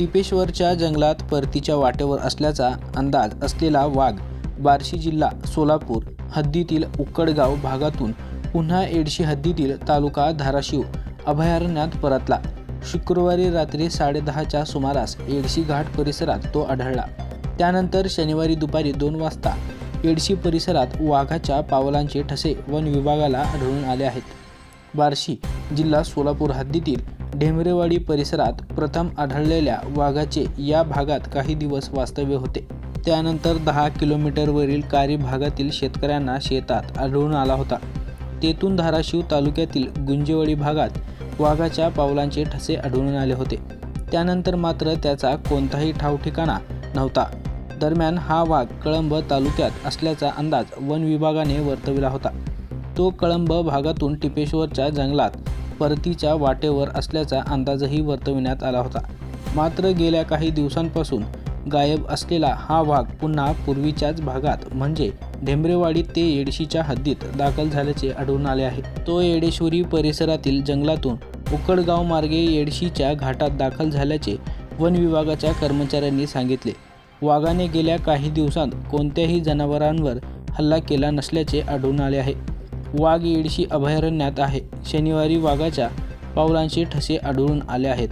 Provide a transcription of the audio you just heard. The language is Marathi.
टिपेश्वरच्या जंगलात परतीच्या वाटेवर असल्याचा अंदाज असलेला वाघ बार्शी जिल्हा सोलापूर हद्दीतील उक्कडगाव भागातून पुन्हा एडशी हद्दीतील तालुका धाराशिव अभयारण्यात परतला. शुक्रवारी रात्री साडेदहाच्या सुमारास एडशी घाट परिसरात तो आढळला. त्यानंतर शनिवारी दुपारी दोन वाजता एडशी परिसरात वाघाच्या पावलांचे ठसे वन विभागाला आढळून आले आहेत. बार्शी जिल्हा सोलापूर हद्दीतील ढेमरेवाडी परिसरात प्रथम आढळलेल्या वाघाचे या भागात काही दिवस वास्तव्य होते. त्यानंतर दहा किलोमीटरवरील कारी भागातील शेतकऱ्यांना शेतात आढळून आला होता. तेथून धाराशिव तालुक्यातील गुंजेवाडी भागात वाघाच्या पावलांचे ठसे आढळून आले होते. त्यानंतर मात्र त्याचा कोणताही ठावठिकाणा नव्हता. दरम्यान हा वाघ कळंब तालुक्यात असल्याचा अंदाज वन विभागाने वर्तविला होता. तो कळंब भागातून टिपेश्वरच्या जंगलात परतीच्या वाटेवर असल्याचा अंदाजही वर्तविण्यात आला होता. मात्र गेल्या काही दिवसांपासून गायब असलेला हा वाघ पुन्हा पूर्वीच्याच भागात म्हणजे ढेंबरेवाडी ते येडशीच्या हद्दीत दाखल झाल्याचे आढळून आले आहे. तो येडेश्वरी परिसरातील जंगलातून उकडगाव मार्गे येडशीच्या घाटात दाखल झाल्याचे वन विभागाच्या कर्मचाऱ्यांनी सांगितले. वाघाने गेल्या काही दिवसांत कोणत्याही जनावरांवर हल्ला केला नसल्याचे आढळून आले आहे. वाघ येडशी अभयारण्यात आहे. शनिवारी वाघाच्या पावलांचे ठसे आढळून आले आहेत.